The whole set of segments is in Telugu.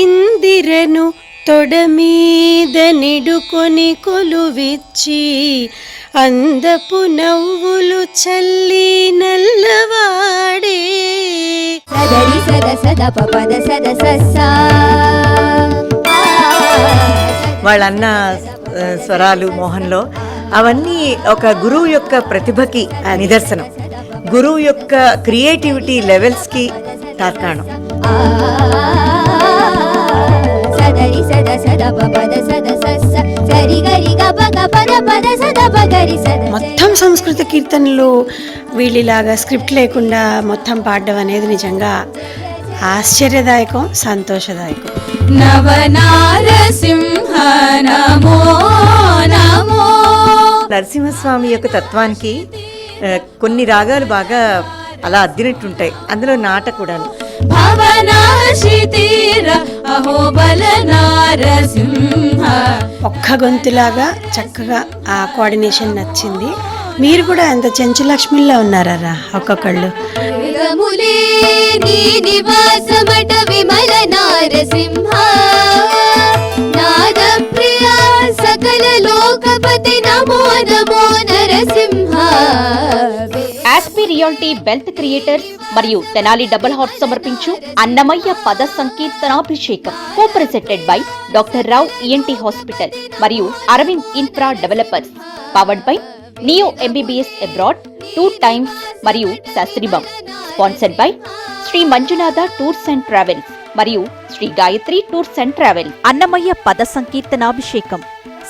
ఇందిరను తొడ మీద నిడుకొని కొలువిచ్చి అందపు నవ్వులు చల్లి నల్లవాడే. సదరి సద సద పద సద సస్సా వాళ్ళన్న స్వరాలు మోహన్లో అవన్నీ ఒక గురువు యొక్క ప్రతిభకి నిదర్శనం. గురువు యొక్క క్రియేటివిటీ లెవెల్స్కి తార్కాణం. మొత్తం సంస్కృత కీర్తనలు వీళ్ళలాగా స్క్రిప్ట్ లేకుండా మొత్తం పాడడం అనేది నిజంగా ఆశ్చర్యదాయకం సంతోషదాయకం. నవనారసింహ నమో. నమో నరసింహస్వామి యొక్క తత్వానికి కొన్ని రాగాలు బాగా అలా అద్దినట్టుంటాయి. అందులో నాట కూడాను. భవనాశితీర అహోబల నారసింహ ఒక్క గొంతులాగా చక్కగా ఆ కోఆర్డినేషన్ నచ్చింది. మీరు కూడా ఎంత చెంచులక్ష్మిలా ఉన్నారా ఒక్కొక్కళ్ళు. నివాసమట Vimala Narasimha. Reality wealth creators మరియు తెనాలి డబుల్ హాట్ సమర్పించు అన్నమయ్య పద సంకీర్తనాభిషేకం copresented by doctor Rao ENT hospital మరియు Aravind infra developers. Powered by neo MBBS abroad two times మరియు శాస్త్రీబం. Sponsored by Shri Manjunatha tours and travels మరియు Shri Gayatri tours and travel Annamayya పద సంకీర్తనాభిషేకం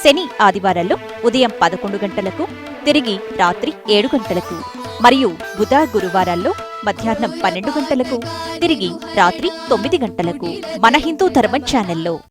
శని ఆదివారాల్లో ఉదయం పదకొండు గంటలకు తిరిగి రాత్రి ఏడు గంటలకు. మరియు బుధ గురువారాల్లో మధ్యాహ్నం పన్నెండు గంటలకు తిరిగి రాత్రి తొమ్మిది గంటలకు మన హిందూ ధర్మం ఛానల్లో.